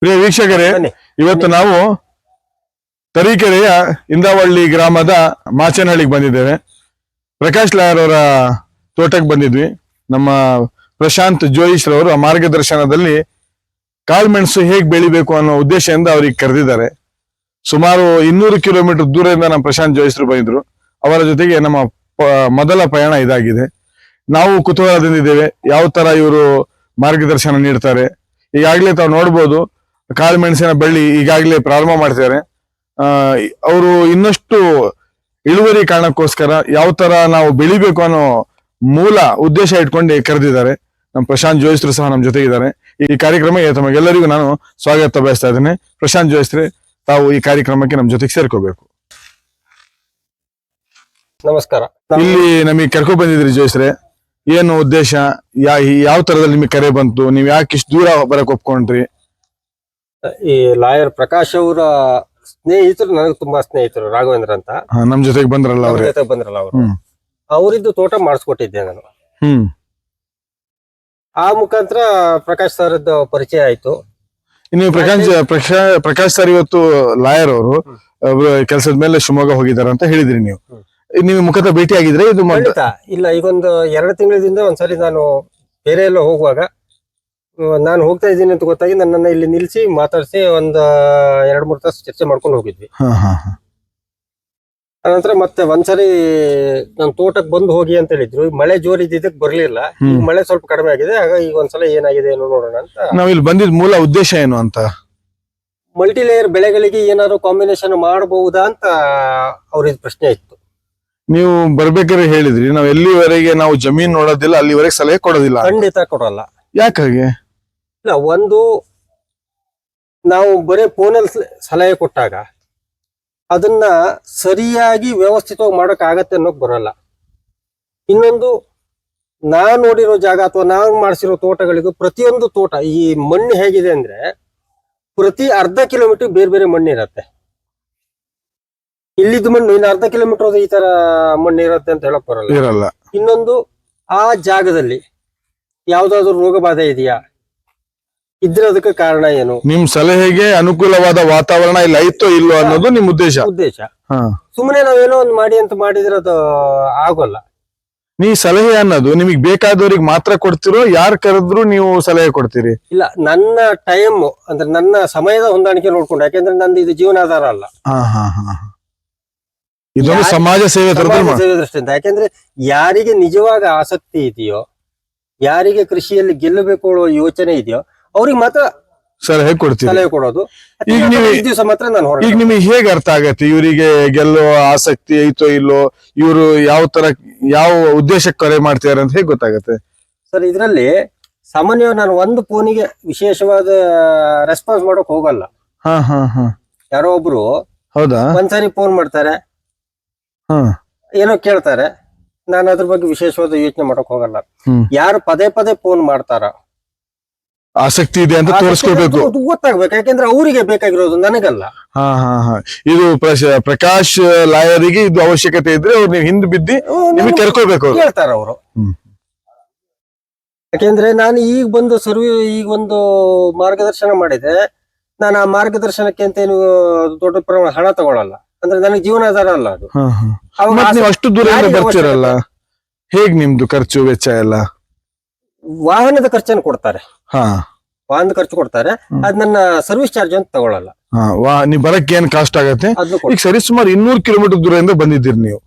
ಪ್ರಿಯ ವೀಕ್ಷಕರೇ ಇವತ್ತು ನಾವು ತರೀಕೆರೆಯ ಇಂದಾವಳ್ಳಿ ಗ್ರಾಮದ ಮಾಚೇನಹಳ್ಳಿಗೆ ಬಂದಿದ್ದೇವೆ. ಪ್ರಕಾಶ್ ಲಾಯರ್ ಅವರ ತೋಟಕ್ಕೆ ಬಂದಿದ್ವಿ. ನಮ್ಮ ಪ್ರಶಾಂತ್ ಜೋಯಿಶ್ ರವರು ಮಾರ್ಗದರ್ಶನದಲ್ಲಿ ಕಾಳುಮೆಣಸು ಹೇಗೆ ಬೆಳಿಬೇಕು ಅನ್ನೋ ಉದ್ದೇಶದಿಂದ ಅವ್ರಿಗೆ ಕರೆದಿದ್ದಾರೆ. ಸುಮಾರು ಇನ್ನೂರು ಕಿಲೋಮೀಟರ್ ದೂರದಿಂದ ನಮ್ಮ ಪ್ರಶಾಂತ್ ಜೋಯಿಸ್ರು ಬಂದಿದ್ರು. ಅವರ ಜೊತೆಗೆ ನಮ್ಮ ಮೊದಲ ಪಯಣ ಇದಾಗಿದೆ. ನಾವು ಕುತೂಹಲದಿಂದಿದ್ದೇವೆ ಯಾವ ತರ ಇವರು ಮಾರ್ಗದರ್ಶನ ನೀಡ್ತಾರೆ. ಈಗಾಗಲೇ ತಾವು ನೋಡ್ಬೋದು ಕಾಳುಮೆಣಸಿನ ಬಳ್ಳಿ ಈಗಾಗಲೇ ಪ್ರಾರಂಭ ಮಾಡ್ತಿದ್ದಾರೆ. ಆ ಅವರು ಇನ್ನಷ್ಟು ಇಳುವರಿ ಕಾರಣಕ್ಕೋಸ್ಕರ ಯಾವ ತರ ನಾವು ಬೆಳಿಬೇಕು ಅನ್ನೋ ಮೂಲ ಉದ್ದೇಶ ಇಟ್ಕೊಂಡು ಕರೆದಿದ್ದಾರೆ. ನಮ್ಮ ಪ್ರಶಾಂತ್ ಜೋಯಿಸ್ರು ಸಹ ನಮ್ಮ ಜೊತೆ ಇದ್ದಾರೆ ಈ ಕಾರ್ಯಕ್ರಮಕ್ಕೆ ತಮಗೆಲ್ಲರಿಗೂ ನಾನು ಸ್ವಾಗತ ಬಯಸ್ತಾ ಇದ್ದೇನೆ. ಪ್ರಶಾಂತ್ ಜೋಯಿಸ್ರೆ ತಾವು ಈ ಕಾರ್ಯಕ್ರಮಕ್ಕೆ ನಮ್ಮ ಜೊತೆಗೆ ಸೇರ್ಕೋಬೇಕು. ನಮಸ್ಕಾರ. ಇಲ್ಲಿ ನಮಗೆ ಕರ್ಕೊ ಬಂದಿದ್ರಿ ಜೋಯಿಸ್ರೆ. ಏನು ಉದ್ದೇಶ? ಯಾ ಯಾವ ತರದಲ್ಲಿ ನಿಮಗೆ ಕರೆ ಬಂತು? ನೀವು ಯಾಕೆ ಇಷ್ಟು ದೂರ ಬರಕ್ ಒಪ್ಕೊಂಡ್ರಿ? ಈ ಲಾಯರ್ ಪ್ರಕಾಶ್ ಅವರ ಸ್ನೇಹಿತರು ನನಗೆ ತುಂಬಾ ಸ್ನೇಹಿತರು ರಾಘವೇಂದ್ರ ಅಂತ. ನಮ್ಮ ನಮ್ ಜೊತೆಗೆ ಬಂದ್ರಲ್ಲ ಅವ್ರ. ಜೊತೆ ಬಂದ್ರಲ್ಲ ಅವರು. ಹ್ಮ್. ಅವರಿದ್ದು ತೋಟ ಮಾಡಿಸ್ಕೊಟ್ಟಿದ್ದೆ ನಾನು. ಹ್ಮ್. ಆ ಮುಖಾಂತರ ಪ್ರಕಾಶ್ ಸರ್ದು ಪರಿಚಯ ಆಯ್ತು. ನೀವು ಪ್ರಕಾಶ್ ಪ್ರಕಾಶ್ ಪ್ರಕಾಶ್ ಸರ್ ಇವತ್ತು ಲಾಯರ್ ಅವರು. ಕೆಲಸದ ಮೇಲೆ ಶಿವಮೊಗ್ಗ ಹೋಗಿದ್ದಾರೆ ಅಂತ ಹೇಳಿದ್ರಿ ನೀವು. ಹ್ಮ್. ನೀವು ಮುಖತ ಭೇಟಿ ಆಗಿದ್ರೆ ಇದು ಖಂಡಿತ. ಇಲ್ಲ ಈಗೊಂದು ಎರಡು ತಿಂಗಳಿಂದ ಒಂದ್ಸರಿ ನಾನು ಬೇರೆ ಎಲ್ಲ ಹೋಗುವಾಗ ನಾನು ಹೋಗ್ತಾ ಇದ್ದೀನಿ ಅಂತ ಗೊತ್ತಾಗಿ ನನ್ನನ್ನ ಇಲ್ಲಿ ನಿಲ್ಸಿ ಮಾತಾಡಿಸಿ ಒಂದು ಎರಡು ಮೂರು ತಾಸು ಚರ್ಚೆ ಮಾಡ್ಕೊಂಡು ಹೋಗಿದ್ವಿ. ಹಾ ಹಾ ಹಾ. ಅನಂತರ ಮತ್ತೆ ಒಂದ್ಸರಿ ನಾನು ತೋಟಕ್ಕೆ ಬಂದು ಹೋಗಿ ಅಂತ ಹೇಳಿದ್ರು. ಮಳೆ ಜೋರ್ ಇದ್ದಿದ್ದಕ್ಕೆ ಬರ್ಲಿಲ್ಲ. ಈಗ ಮಳೆ ಸ್ವಲ್ಪ ಕಡಿಮೆ ಆಗಿದೆ. ಆಗ ಈಗ ಒಂದ್ಸಲ ಏನಾಗಿದೆ ಏನೋ ನೋಡೋಣ ಅಂತ. ನಾವು ಇಲ್ಲಿ ಬಂದಿದ್ ಮೂಲ ಉದ್ದೇಶ ಏನು ಅಂತ? ಮಲ್ಟಿ ಲೇಯರ್ ಬೆಳೆಗಳಿಗೆ ಏನಾದ್ರು ಕಾಂಬಿನೇಷನ್ ಮಾಡಬಹುದಾ ಅಂತ ಅವ್ರಿಗೆ ಪ್ರಶ್ನೆ ಇತ್ತು. ನೀವು ಬರ್ಬೇಕಾದ್ರೆ ಹೇಳಿದ್ರಿ. ನಾವ್ ಎಲ್ಲಿವರೆಗೆ ನಾವು ಜಮೀನ್ ನೋಡೋದಿಲ್ಲ ಅಲ್ಲಿವರೆಗೆ ಸಲಹೆ ಕೊಡೋದಿಲ್ಲ. ಖಂಡಿತ ಕೊಡಲ್ಲ. ಯಾಕಾಗೆ ಇಲ್ಲ ಒಂದು ನಾವು ಬರೀ ಫೋನಲ್ಲಿ ಸಲಹೆ ಕೊಟ್ಟಾಗ ಅದನ್ನ ಸರಿಯಾಗಿ ವ್ಯವಸ್ಥಿತವಾಗಿ ಮಾಡೋಕೆ ಆಗತ್ತೆ ಅನ್ನೋಕೆ ಬರಲ್ಲ. ಇನ್ನೊಂದು ನಾನು ನೋಡಿರೋ ಜಾಗ ಅಥವಾ ನಾನು ಮಾಡಿಸಿರೋ ತೋಟಗಳಿಗೂ ಪ್ರತಿಯೊಂದು ತೋಟ ಈ ಮಣ್ಣು ಹೇಗಿದೆ ಅಂದ್ರೆ ಪ್ರತಿ ಅರ್ಧ ಕಿಲೋಮೀಟರ್ ಬೇರೆ ಬೇರೆ ಮಣ್ಣು ಇರತ್ತೆ. ಇಲ್ಲಿದ್ದ ಮಣ್ಣು ಇನ್ನು ಅರ್ಧ ಕಿಲೋಮೀಟರ್ ಈ ತರ ಮಣ್ಣು ಇರತ್ತೆ ಅಂತ ಹೇಳಕ್ ಬರಲ್ಲ. ಇರಲ್ಲ. ಇನ್ನೊಂದು ಆ ಜಾಗದಲ್ಲಿ ಯಾವ್ದಾದ್ರು ರೋಗ ಬಾಧೆ ಇದೆಯಾ? ಇದ್ರೆ ಅದಕ್ಕೆ ಕಾರಣ ಏನು? ನಿಮ್ ಸಲಹೆಗೆ ಅನುಕೂಲವಾದ ವಾತಾವರಣ ಇಲ್ಲ ಐತೋ ಇಲ್ಲೋ ಅನ್ನೋದು ನಿಮ್ ಉದ್ದೇಶ. ಉದ್ದೇಶ. ಹಾ. ಸುಮ್ಮನೆ ನಾವೇನೋ ಒಂದು ಮಾಡಿ ಅಂತ ಮಾಡಿದ್ರೆ ಅದು ಆಗೋಲ್ಲ. ನೀ ಸಲಹೆ ಅನ್ನೋದು ನಿಮಗೆ ಬೇಕಾದವ್ರಿಗೆ ಮಾತ್ರ ಕೊಡ್ತಿರೋ ಯಾರ್ ಕರೆದ್ರು ನೀವು ಸಲಹೆ ಕೊಡ್ತೀರಿ? ಇಲ್ಲ ನನ್ನ ಟೈಮ್ ಅಂದ್ರೆ ನನ್ನ ಸಮಯದ ಹೊಂದಾಣಿಕೆ ನೋಡ್ಕೊಂಡು ಯಾಕೆಂದ್ರೆ ನಂದು ಇದು ಜೀವನಾಧಾರ ಅಲ್ಲ. ಹಾ ಹಾ ಹಾ ಹಾ. ಇದೊಂದು ಸಮಾಜ ಸೇವೆ ತರದಲ್ಲಿ ಸಮಾಜ ಸೇವೆ ದೃಷ್ಟಿಯಿಂದ ಯಾಕೆಂದ್ರೆ ಯಾರಿಗೆ ನಿಜವಾಗ ಆಸಕ್ತಿ ಇದೆಯೋ ಯಾರಿಗೆ ಕೃಷಿಯಲ್ಲಿ ಗೆಲ್ಲಬೇಕು ಅನ್ನೋ ಯೋಚನೆ ಇದೆಯೋ ಅವ್ರಿಗೆ ಮಾತ್ರ ಸಲಹೆ ಕೊಡ್ತೀವಿ ಸಲಹೆ ಕೊಡೋದು. ಈಗ ನೀವು- ದಿವಸ ಮಾತ್ರ ನಾನು ಈಗ ನಿಮಗೆ ಹೇಗೆ ಅರ್ಥ ಆಗತ್ತೆ? ಇವರಿಗೆ ಗೆಲ್ಲೋ ಆಸಕ್ತಿ ಐತೋ ಇಲ್ಲೋ ಇವರು ಯಾವ ತರ ಯಾವ ಉದ್ದೇಶಕ್ಕೆ ಕರೆ ಮಾಡ್ತಿದಾರೆ ಅಂತ ಹೇಗೆ ಗೊತ್ತಾಗತ್ತೆ? ಸರ್ ಇದರಲ್ಲಿ ಸಾಮಾನ್ಯವಾಗಿ ನಾನು ಒಂದು ಫೋನಿಗೆ ವಿಶೇಷವಾದ ರೆಸ್ಪಾನ್ಸ್ ಮಾಡೋಕ್ ಹೋಗಲ್ಲ. ಹಾ ಹಾ ಹಾ. ಯಾರೋ ಒಬ್ರು ಹೌದಾ? ಒಂದ್ಸಾರಿ ಫೋನ್ ಮಾಡ್ತಾರೆ. ಹಾ. ಏನೋ ಕೇಳ್ತಾರೆ. ನಾನು ಅದ್ರ ಬಗ್ಗೆ ವಿಶೇಷವಾದ ಯೋಚನೆ ಮಾಡೋಕ್ ಹೋಗಲ್ಲ. ಹ್ಮ್. ಯಾರು ಪದೇ ಪದೇ ಫೋನ್ ಮಾಡ್ತಾರ ಆಸಕ್ತಿ ಇದೆ ಅಂತ ತೋರಿಸ್ಕೋಬೇಕು. ಅದು ಗೊತ್ತಾಗ್ಬೇಕು ಯಾಕಂದ್ರೆ ಅವರಿಗೆ ಬೇಕಾಗಿರೋದು ನನಗಲ್ಲ. ಹಾ ಹಾ ಹಾ. ಇದು ಪ್ರಶ- ಪ್ರಕಾಶ್ ಲಾಯರಿಗೆ ಇದು ಅವಶ್ಯಕತೆ ಇದ್ರೆ ಅವ್ರು ನೀವು ಹಿಂದ್ ಬಿದ್ದಿ ನಿಮಗೆ ಕರ್ಕೋಬೇಕು ಅವ್ರು. ಕೇಳ್ತಾರ ಅವರು. ಹ್ಮ್. ಯಾಕೆಂದ್ರೆ ನಾನು ಈಗ ಬಂದು ಸರ್ವಿ ಈಗ ಒಂದು ಮಾರ್ಗದರ್ಶನ ಮಾಡಿದೆ. ನಾನು ಆ ಮಾರ್ಗದರ್ಶನಕ್ಕೆ ಅಂತ ಏನು ದೊಡ್ಡ ಪ್ರಮಾಣ ಹಣ ತಗೊಳಲ್ಲ. ಅಂದ್ರೆ ನನಗೆ ಜೀವನಾಧಾರ ಅಲ್ಲ ಅದು. ಹಾ ಹಾ. ಅವಾಗ ಮತ್ ನೀವು ಅಷ್ಟು ದೂರ ಬರ್ತಿರಲ್ಲ? ಹೇಗ್ ನಿಮ್ದು ಖರ್ಚು ವೆಚ್ಚ ಎಲ್ಲ? ವಾಹನದ ಖರ್ಚನ್ನು ಕೊಡ್ತಾರೆ. ಹಾ. ವಾಹನದ ಖರ್ಚು ಕೊಡ್ತಾರೆ. ಅದ್ ನನ್ನ ಸರ್ವಿಸ್ ಚಾರ್ಜ್ ಅಂತ ತಗೊಳಲ್ಲ. ಹಾ ವಾ ನೀವ್ ಬರಕ್ ಏನ್ ಕಾಸ್ಟ್ ಆಗತ್ತೆ? ಈಗ ಸರಿ ಸುಮಾರು ಇನ್ನೂರು ಕಿಲೋಮೀಟರ್ ದೂರದಿಂದ ಬಂದಿದ್ದೀರಿ ನೀವು.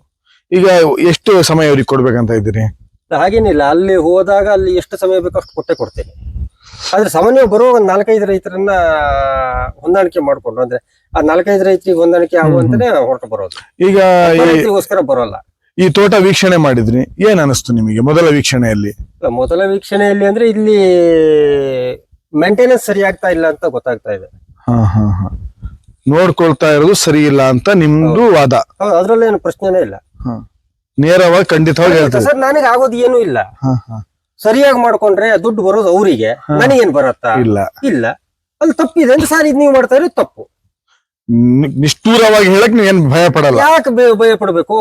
ಈಗ ಎಷ್ಟು ಸಮಯ ಅವ್ರಿಗೆ ಕೊಡ್ಬೇಕಂತ ಇದ್ದೀರಿ? ಹಾಗೇನಿಲ್ಲ ಅಲ್ಲಿ ಹೋದಾಗ ಅಲ್ಲಿ ಎಷ್ಟು ಸಮಯ ಬೇಕೋ ಅಷ್ಟು ಕೊಟ್ಟೆ ಕೊಡ್ತೇನೆ. ಆದ್ರೆ ಸಾಮಾನ್ಯವಾಗಿ ಬರುವ ಒಂದ್ ನಾಲ್ಕೈದು ರೈತರನ್ನ ಹೊಂದಾಣಿಕೆ ಮಾಡ್ಕೊಂಡು ಅಂದ್ರೆ ಆ ನಾಲ್ಕೈದು ರೈತರಿಗೆ ಹೊಂದಾಣಿಕೆ ಆಗುವಂತಾನೆ ಹೊರಟು ಬರೋದು. ಈಗ ಈ- ರೈತರಿಗೋಸ್ಕರ ಬರೋಲ್ಲ. ಈ ತೋಟ ವೀಕ್ಷಣೆ ಮಾಡಿದ್ರಿ ಏನ್ ಅನಿಸ್ತು ನಿಮಗೆ ಮೊದಲ ವೀಕ್ಷಣೆಯಲ್ಲಿ? ಮೊದಲ ವೀಕ್ಷಣೆಯಲ್ಲಿ ಅಂದ್ರೆ ಇಲ್ಲಿ ಮೇಂಟೆನೆನ್ಸ್ ಸರಿ ಆಗ್ತಾ ಇಲ್ಲ ಅಂತ ಗೊತ್ತಾಗ್ತಾ ಇದೆ. ಹಾ ಹಾ ಹಾ. ನೋಡ್ಕೊಳ್ತಾ ಇರೋದು ಸರಿ ಇಲ್ಲ ಅಂತ ನಿಮ್ದು ವಾದ. ಅದ್ರಲ್ಲಿ ಏನು ಪ್ರಶ್ನೆನೇ ಇಲ್ಲ. ಹಾ. ನೇರವಾಗಿ ಖಂಡಿತವಾಗಿ ಹೇಳ್ತಾರೆ ಸರ್ ನನಗೆ ಆಗೋದು ಏನು ಇಲ್ಲ. ಹಾ ಹಾ. ಸರಿಯಾಗಿ ಮಾಡ್ಕೊಂಡ್ರೆ ದುಡ್ಡು ಬರೋದು ಅವರಿಗೆ. ನನಗೇನ್ ಬರತ್ತಾ? ಇಲ್ಲ. ಇಲ್ಲ. ಅಲ್ಲಿ ತಪ್ಪಿದೆ ಅಂತ ಸರ್ ಇದು ನೀವು ಮಾಡ್ತಾ ಇರೋದು ತಪ್ಪು. ನಿ- ನಿಷ್ಠೂರವಾಗಿ ಹೇಳಕ್ ನೀವೇನ್ ಭಯ ಪಡಲ್ಲ ಯಾಕೆ ಭಯ- ಭಯ ಪಡ್ಬೇಕು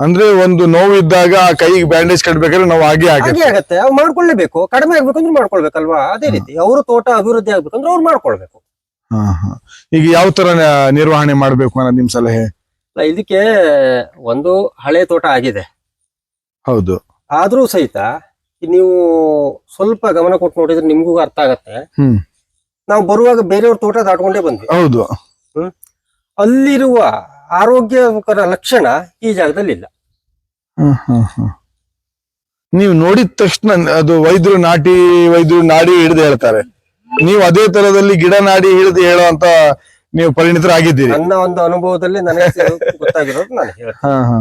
ಅಂದ್ರೆ ಒಂದು ನೋವು ಇದ್ದಾಗ ಆ ಕೈಗೆ ಬ್ಯಾಂಡೇಜ್ ಕಟ್ಬೇಕಾದ್ರೆ ನಾವು ಹಾಗೆ ಹಾಗೆ ಆಗತ್ತೆ. ಆಗತ್ತೆ. ಅವ್ರು ಮಾಡ್ಕೊಳ್ಳೇಬೇಕು ಕಡಿಮೆ ಆಗ್ಬೇಕಂದ್ರೆ ಮಾಡ್ಕೊಳ್ಬೇಕಲ್ವಾ? ಅದೇ ರೀತಿ. ಅವರು ತೋಟ ಅಭಿವೃದ್ಧಿ ಆಗ್ಬೇಕಂದ್ರೆ ಅವ್ರು ಮಾಡ್ಕೊಳ್ಬೇಕು. ಹಾ ಹಾ. ಈಗ ಯಾವ ತರ ನ- ನಿರ್ವಹಣೆ ಮಾಡ್ಬೇಕು ಅನ್ನೋದು ನಿಮ್ ಸಲಹೆ? ಅಲ್ಲ, ಇದಕ್ಕೆ ಒಂದು ಹಳೆ ತೋಟ ಆಗಿದೆ. ಹೌದು. ಆದ್ರೂ ಸಹಿತ ನೀವು ಸ್ವಲ್ಪ ಗಮನ ಕೊಟ್ಟು ನೋಡಿದ್ರೆ ನಿಮ್ಗೂ ಅರ್ಥ ಆಗತ್ತೆ. ಹ್ಮ್. ನಾವು ಬರುವಾಗ ಬೇರೆಯವ್ರ ತೋಟ ದಾಟ್ಕೊಂಡೇ ಬಂದ್ವಿ. ಹೌದು. ಅಲ್ಲಿರುವ ಆರೋಗ್ಯಕರ ಲಕ್ಷಣ ಈ ಜಾಗದಲ್ಲಿ ಇಲ್ಲ ನೀವು ನೋಡಿದ ತಕ್ಷಣ ಅದು ವೈದ್ಯರು ನಾಟಿ ವೈದ್ಯರು ನಾಡಿ ಹಿಡಿದು ಹೇಳ್ತಾರೆ. ನೀವು ಅದೇ ತರದಲ್ಲಿ ಗಿಡ ನಾಡಿ ಹಿಡಿದು ಹೇಳುವಂತ ನೀವು ಪರಿಣಿತರಾಗಿದ್ದೀರಿ. ನನ್ನ ಒಂದು ಅನುಭವದಲ್ಲಿ ನನಗೆ ಗೊತ್ತಾಗಿರೋದು ನಾನು ಹೇಳ್ತೀನಿ. ಹಾ ಹಾ.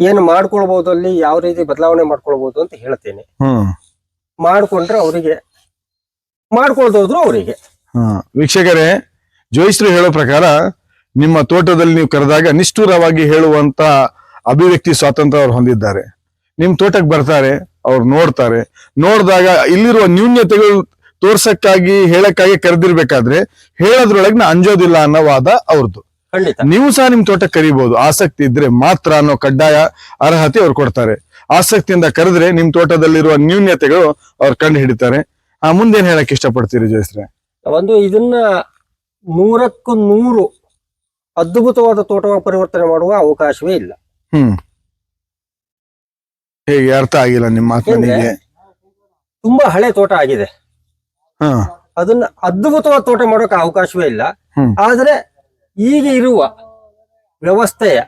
ಏನು ಮಾಡ್ಕೊಳ್ಬಹುದು ಅಲ್ಲಿ ಯಾವ ರೀತಿ ಬದಲಾವಣೆ ಮಾಡ್ಕೊಳ್ಬಹುದು ಅಂತ ಹೇಳ್ತೇನೆ. ಹ್ಮ್. ಮಾಡ್ಕೊಂಡ್ರೆ ಅವರಿಗೆ ಮಾಡ್ಕೊಳ್ದೋದ್ರು ಅವರಿಗೆ. ಹಾ ವೀಕ್ಷಕರೇ ಜೋಯಿಸ್ರು ಹೇಳೋ ಪ್ರಕಾರ ನಿಮ್ಮ ತೋಟದಲ್ಲಿ ನೀವು ಕರೆದಾಗ ನಿಷ್ಠುರವಾಗಿ ಹೇಳುವಂತ ಅಭಿವ್ಯಕ್ತಿ ಸ್ವಾತಂತ್ರ್ಯ ಅವ್ರು ಹೊಂದಿದ್ದಾರೆ. ನಿಮ್ ತೋಟಕ್ಕೆ ಬರ್ತಾರೆ ಅವ್ರು ನೋಡ್ತಾರೆ. ನೋಡಿದಾಗ ಇಲ್ಲಿರುವ ನ್ಯೂನ್ಯತೆಗಳು ತೋರ್ಸಕ್ಕಾಗಿ ಹೇಳಕ್ಕಾಗಿ ಕರೆದಿರ್ಬೇಕಾದ್ರೆ ಹೇಳೋದ್ರೊಳಗೆ ನಾ ಅಂಜೋದಿಲ್ಲ ಅನ್ನೋ ವಾದ ಅವ್ರದ್ದು ನೀವು ಸಹ ನಿಮ್ ತೋಟ ಕರಿಬಹುದು ಆಸಕ್ತಿ ಇದ್ರೆ ಮಾತ್ರ ಅನ್ನೋ ಕಡ್ಡಾಯ ಅರ್ಹತೆ ಅವ್ರು ಕೊಡ್ತಾರೆ. ಆಸಕ್ತಿಯಿಂದ ಕರೆದ್ರೆ ನಿಮ್ ತೋಟದಲ್ಲಿರುವ ನ್ಯೂನ್ಯತೆಗಳು ಅವ್ರು ಕಂಡು ಹಿಡಿತಾರೆ. ಆ ಮುಂದೇನ್ ಹೇಳಕ್ ಇಷ್ಟಪಡ್ತೀರಿ ಜಯಸ್ರೆ ಒಂದು ಇದನ್ನ ನೂರಕ್ಕೂ ನೂರು ಅದ್ಭುತವಾದ ತೋಟವಾಗಿ ಪರಿವರ್ತನೆ ಮಾಡುವ ಅವಕಾಶವೇ ಇಲ್ಲ. ಹ್ಮ್. ಹೇಗೆ ಅರ್ಥ ಆಗಿಲ್ಲ ನಿಮ್ಮ ತುಂಬಾ ಹಳೆ ತೋಟ ಆಗಿದೆ. ಹಾ. ಅದನ್ನ ಅದ್ಭುತವಾದ ತೋಟ ಮಾಡೋಕೆ ಅವಕಾಶವೇ ಇಲ್ಲ. ಆದ್ರೆ ಈಗ ಇರುವ ವ್ಯವಸ್ಥೆಯ